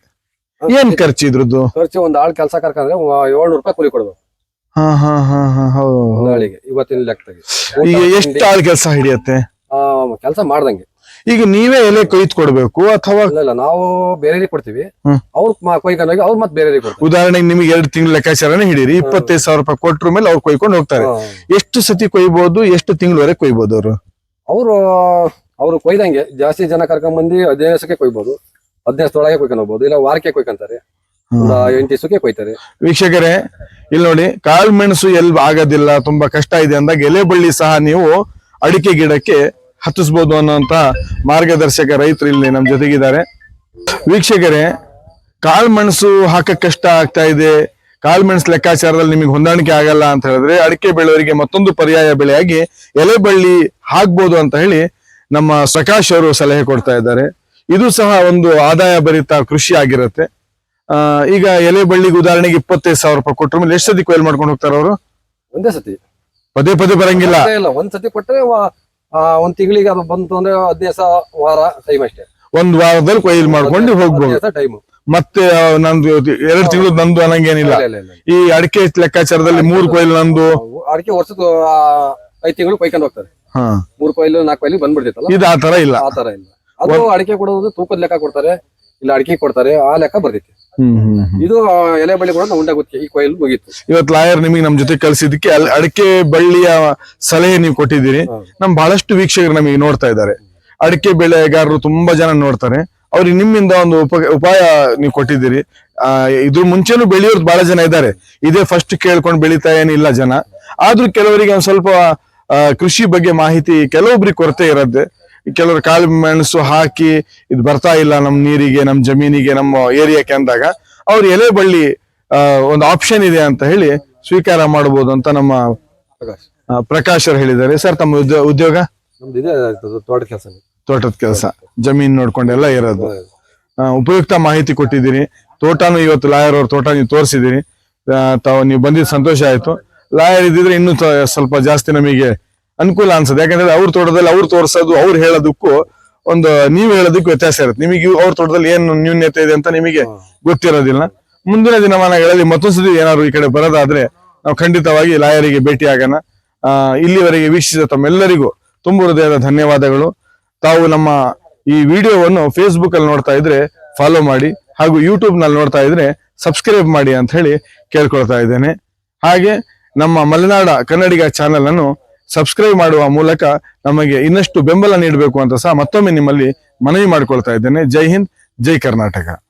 ಏನ್ ಖರ್ಚು ಇದ್ರದ್ದು? ಖರ್ಚು ಒಂದ್ ಆಳ್ ಕೆಲಸ ಕರ್ಕಂದ್ರೆ ಏಳ್ನೂರು ರೂಪಾಯಿ ಕೂಲಿ ಕೊಡ್ಬೇಕು. ಹಾ ಹಾ ಹಾ ಹಾ ಹೌದು ಒಂದ್ ಆಳಿಗೆ ಇವತ್ತಿನ ಲೆಕ್ಕದಾಗೆ. ಈಗ ಎಷ್ಟು ಆಳ್ ಕೆಲಸ ಹಿಡಿಯತ್ತೆ? ಕೆಲಸ ಮಾಡ್ದಂಗೆ. ಈಗ ನೀವೇ ಎಲೆ ಕೊಯ್ದು ಕೊಡ್ಬೇಕು ಅಥವಾ? ಇಲ್ಲ ಇಲ್ಲ ನಾವು ಬೇರೆ ಕೊಡ್ತೀವಿ. ಹ್ಮ್. ಅವ್ರು ಕೊಯ್ಕೊಂಡೋಗಿ ಅವ್ರು ಮತ್ತೆ ಬೇರೆ ಕೊಡ್ತಾರೆ. ಉದಾಹರಣೆಗೆ ನಿಮಗೆ ಎರಡು ತಿಂಗಳ ಲೆಕ್ಕಾಚಾರನೇ ಹಿಡೀರಿ ಇಪ್ಪತ್ತೈದು ಸಾವಿರ ರೂಪಾಯಿ ಕೊಟ್ರ ಮೇಲೆ ಅವ್ರು ಕೊಯ್ಕೊಂಡು ಹೋಗ್ತಾರೆ. ಎಷ್ಟು ಸತಿ ಕೊಯ್ಬೋದು ಎಷ್ಟು ತಿಂಗಳವರೆಗೆ ಕೊಯ್ಬೋದು ಅವರು? ಅವರು ಅವ್ರು ಕೊಯ್ದಂಗೆ ಜಾಸ್ತಿ ಜನ ಕರ್ಕೊಂಡ್ ಬಂದು ಹದಿನೈದು ದಿವಸಕ್ಕೆ ಕೊಯ್ಬೋದು. ಹದಿನೈದು ತೊಳಗೆ ಕೊಯ್ಕೊಂಡು ಹೋಗ್ಬೋದು ಇಲ್ಲ ವಾರಕ್ಕೆ ಕೊಯ್ಕೊಂತಾರೆ. ಎಂಟು ದಿವಸಕ್ಕೆ ಕೊಯ್ತಾರೆ. ವೀಕ್ಷಕರೇ ಇಲ್ಲಿ ನೋಡಿ ಕಾಳು ಮೆಣಸು ಎಲ್ ಆಗೋದಿಲ್ಲ ತುಂಬಾ ಕಷ್ಟ ಇದೆ ಅಂದಾಗ ಎಲೆ ಬಳ್ಳಿ ಸಹ ನೀವು ಅಡಿಕೆ ಗಿಡಕ್ಕೆ ಹತ್ತಿಸ್ಬೋದು ಅನ್ನೋಂತ ಮಾರ್ಗದರ್ಶಕ ರೈತರು ಇಲ್ಲಿ ನಮ್ ಜೊತೆಗಿದ್ದಾರೆ. ವೀಕ್ಷಕರೇ ಕಾಳು ಮೆಣಸು ಹಾಕಕ್ ಕಷ್ಟ ಆಗ್ತಾ ಇದೆ. ಕಾಳು ಮೆಣಸು ಲೆಕ್ಕಾಚಾರದಲ್ಲಿ ನಿಮಗೆ ಹೊಂದಾಣಿಕೆ ಆಗಲ್ಲ ಅಂತ ಹೇಳಿದ್ರೆ ಅಡಿಕೆ ಬೆಳೆಯವರಿಗೆ ಮತ್ತೊಂದು ಪರ್ಯಾಯ ಬೆಳೆಯಾಗಿ ಎಲೆ ಬಳ್ಳಿ ಹಾಕ್ಬೋದು ಅಂತ ಹೇಳಿ ನಮ್ಮ ಸಕಾಶ್ ಅವರು ಸಲಹೆ ಕೊಡ್ತಾ ಇದ್ದಾರೆ. ಇದು ಸಹ ಒಂದು ಆದಾಯ ಭರಿತ ಕೃಷಿ ಆಗಿರುತ್ತೆ. ಈಗ ಎಲೆ ಬಳ್ಳಿಗೆ ಉದಾಹರಣೆಗೆ ಇಪ್ಪತ್ತೈದು ಸಾವಿರ ರೂಪಾಯಿ ಕೊಟ್ಟರು ಮೇಲೆ ಎಷ್ಟು ಸತಿ ಕೊಯ್ಲು ಮಾಡ್ಕೊಂಡು ಹೋಗ್ತಾರೆ ಅವರು? ಒಂದೇ ಸತಿ. ಪದೇ ಪದೇ ಬರಂಗಿಲ್ಲ. ಇಲ್ಲ ಒಂದ್ ಸತಿ ಕೊಟ್ಟರೆ ಆ, ಒಂದ್ ತಿಂಗಳಿಗೆ ಅದು ಬಂತು ಅಂದ್ರೆ ಹದಿನೈದು ವಾರ ಟೈಮ್ ಅಷ್ಟೇ. ಒಂದ್ ವಾರದಲ್ಲಿ ಕೊಯ್ಲು ಮಾಡ್ಕೊಂಡು ಹೋಗ್ಬೋದು. ಟೈಮ್ ಮತ್ತೆ ನಂದು ಎರಡು ತಿಂಗಳು ನಂದು ಅನ್ನಂಗೇನಿಲ್ಲ. ಈ ಅಡಿಕೆ ಲೆಕ್ಕಾಚಾರದಲ್ಲಿ ಮೂರು ಕೊಯ್ಲು ನಂದು. ಅಡಿಕೆ ವರ್ಷದ ಐದು ತಿಂಗಳು ಕೊಯ್ಕೊಂಡು ಹೋಗ್ತಾರೆ. ಮೂರು ಕೊಯ್ಲು ನಾಲ್ಕು ಕೊಯ್ಲಿ ಬಂದ್ಬಿಡ್ತೈತಲ್ಲ ಇದು ಆ ತರ ಇಲ್ಲ. ಆ ತರ ಇಲ್ಲ. ಅದು ಅಡಿಕೆ ಕೊಡೋದು ತೂಕದ ಲೆಕ್ಕ ಕೊಡ್ತಾರೆ ಇಲ್ಲ ಅಡಿಕೆ ಕೊಡ್ತಾರೆ ಆ ಲೆಕ್ಕ ಬರ್ತೈತಿ. ಇದು ಎಲೆ ಬಳ್ಳಿ ಕೂಡ ನಾವು ಗೊತ್ತಿ ಈ ಕೊಯ್ಲು ಮುಗೀತು. ಇವತ್ತು ಲಾಯರ್ ನಿಮಗೆ ನಮ್ ಜೊತೆ ಕಳ್ಸಿದ್ದಕ್ಕೆ ಅಲ್- ಅಡಿಕೆ ಬಳ್ಳಿಯ ಸಲಹೆ ನೀವು ಕೊಟ್ಟಿದ್ದೀರಿ. ನಮ್ ಬಹಳಷ್ಟು ವೀಕ್ಷಕರು ನಮಗೆ ನೋಡ್ತಾ ಇದ್ದಾರೆ. ಅಡಿಕೆ ಬೆಳೆಗಾರರು ತುಂಬಾ ಜನ ನೋಡ್ತಾರೆ. ಅವ್ರಿಗೆ ನಿಮ್ಮಿಂದ ಒಂದು ಉಪ ಉಪಾಯ ನೀವು ಕೊಟ್ಟಿದ್ದೀರಿ. ಆ ಇದ್ರ ಮುಂಚೆನೂ ಬೆಳೆಯೋರು ಬಹಳ ಜನ ಇದ್ದಾರೆ. ಇದೇ ಫಸ್ಟ್ ಕೇಳ್ಕೊಂಡು ಬೆಳೀತಾ ಏನಿಲ್ಲ ಜನ. ಆದ್ರೂ ಕೆಲವರಿಗೆ ಒಂದ್ ಸ್ವಲ್ಪ ಕೃಷಿ ಬಗ್ಗೆ ಮಾಹಿತಿ ಕೆಲವೊಬ್ರಿಗೆ ಕೊರತೆ ಇರುತ್ತೆ ಕೆಲವರು ಕಾಳು ಮೆಣಸು ಹಾಕಿ ಇದು ಬರ್ತಾ ಇಲ್ಲ ನಮ್ ನೀರಿಗೆ ನಮ್ಮ ಜಮೀನಿಗೆ ನಮ್ಮ ಏರಿಯಾಕ್ಕೆ ಅಂದಾಗ ಅವ್ರು ಎಲೆ ಬಳ್ಳಿ ಒಂದು ಆಪ್ಷನ್ ಇದೆ ಅಂತ ಹೇಳಿ ಸ್ವೀಕಾರ ಮಾಡಬಹುದು ಅಂತ ನಮ್ಮ ಪ್ರಕಾಶ್. ಅವರು ಹೇಳಿದ್ದಾರೆ. ಸರ್ ತಮ್ಮ ಉದ್ಯೋ- ಉದ್ಯೋಗ? ತೋಟದ ಕೆಲಸ. ತೋಟದ ಕೆಲಸ. ಜಮೀನ್ ನೋಡ್ಕೊಂಡೆಲ್ಲ ಇರೋದು. ಉಪಯುಕ್ತ ಮಾಹಿತಿ ಕೊಟ್ಟಿದ್ದೀರಿ. ತೋಟಾನು ಇವತ್ತು ಲಾಯರ್ ಅವ್ರ ತೋಟ ನೀವು ತೋರಿಸಿದಿರಿ ತಾವು ನೀವು ಬಂದಿದ್ದು ಸಂತೋಷ ಆಯ್ತು. ಲಾಯರ್ ಇದ್ದಿದ್ರೆ ಇನ್ನೂ ಸ್ವಲ್ಪ ಜಾಸ್ತಿ ನಮಗೆ ಅನುಕೂಲ ಅನ್ಸುತ್ತೆ. ಯಾಕಂದ್ರೆ ಅವ್ರ ತೋಟದಲ್ಲಿ ಅವ್ರು ತೋರಿಸೋದು ಅವ್ರು ಹೇಳೋದಕ್ಕೂ ಒಂದು ನೀವು ಹೇಳೋದಕ್ಕೂ ವ್ಯತ್ಯಾಸ ಇರುತ್ತೆ. ನಿಮಗೆ ಅವ್ರ ತೋಟದಲ್ಲಿ ಏನು ನ್ಯೂನ್ಯತೆ ಇದೆ ಅಂತ ನಿಮಗೆ ಗೊತ್ತಿರೋದಿಲ್ಲ. ಮುಂದಿನ ದಿನಮಾನಗಳಲ್ಲಿ ಮತ್ತೊಂದ್ಸತಿ ಏನಾದ್ರು ಈ ಕಡೆ ಬರೋದಾದ್ರೆ ನಾವು ಖಂಡಿತವಾಗಿ ಲಾಯರಿಗೆ ಭೇಟಿ ಆಗೋಣ. ಇಲ್ಲಿವರೆಗೆ ವೀಕ್ಷಿಸಿದ ತಮ್ಮೆಲ್ಲರಿಗೂ ತುಂಬ ಹೃದಯದ ಧನ್ಯವಾದಗಳು. ತಾವು ನಮ್ಮ ಈ ವಿಡಿಯೋವನ್ನು ಫೇಸ್ಬುಕ್ ಅಲ್ಲಿ ನೋಡ್ತಾ ಇದ್ರೆ ಫಾಲೋ ಮಾಡಿ ಹಾಗೂ ಯೂಟ್ಯೂಬ್ನಲ್ಲಿ ನೋಡ್ತಾ ಇದ್ರೆ ಸಬ್ಸ್ಕ್ರೈಬ್ ಮಾಡಿ ಅಂತ ಹೇಳಿ ಕೇಳ್ಕೊಳ್ತಾ ಇದ್ದೇನೆ. ಹಾಗೆ ನಮ್ಮ ಮಲೆನಾಡ ಕನ್ನಡಿಗ ಚಾನೆಲ್ ಅನ್ನು ಸಬ್ಸ್ಕ್ರೈಬ್ ಮಾಡುವ ಮೂಲಕ ನಮಗೆ ಇನ್ನಷ್ಟು ಬೆಂಬಲ ನೀಡಬೇಕು ಅಂತ ಸಹ ಮತ್ತೊಮ್ಮೆ ನಿಮ್ಮಲ್ಲಿ ಮನವಿ ಮಾಡಿಕೊಳ್ತಾ ಇದ್ದೇನೆ. ಜೈ ಹಿಂದ್, ಜೈ ಕರ್ನಾಟಕ.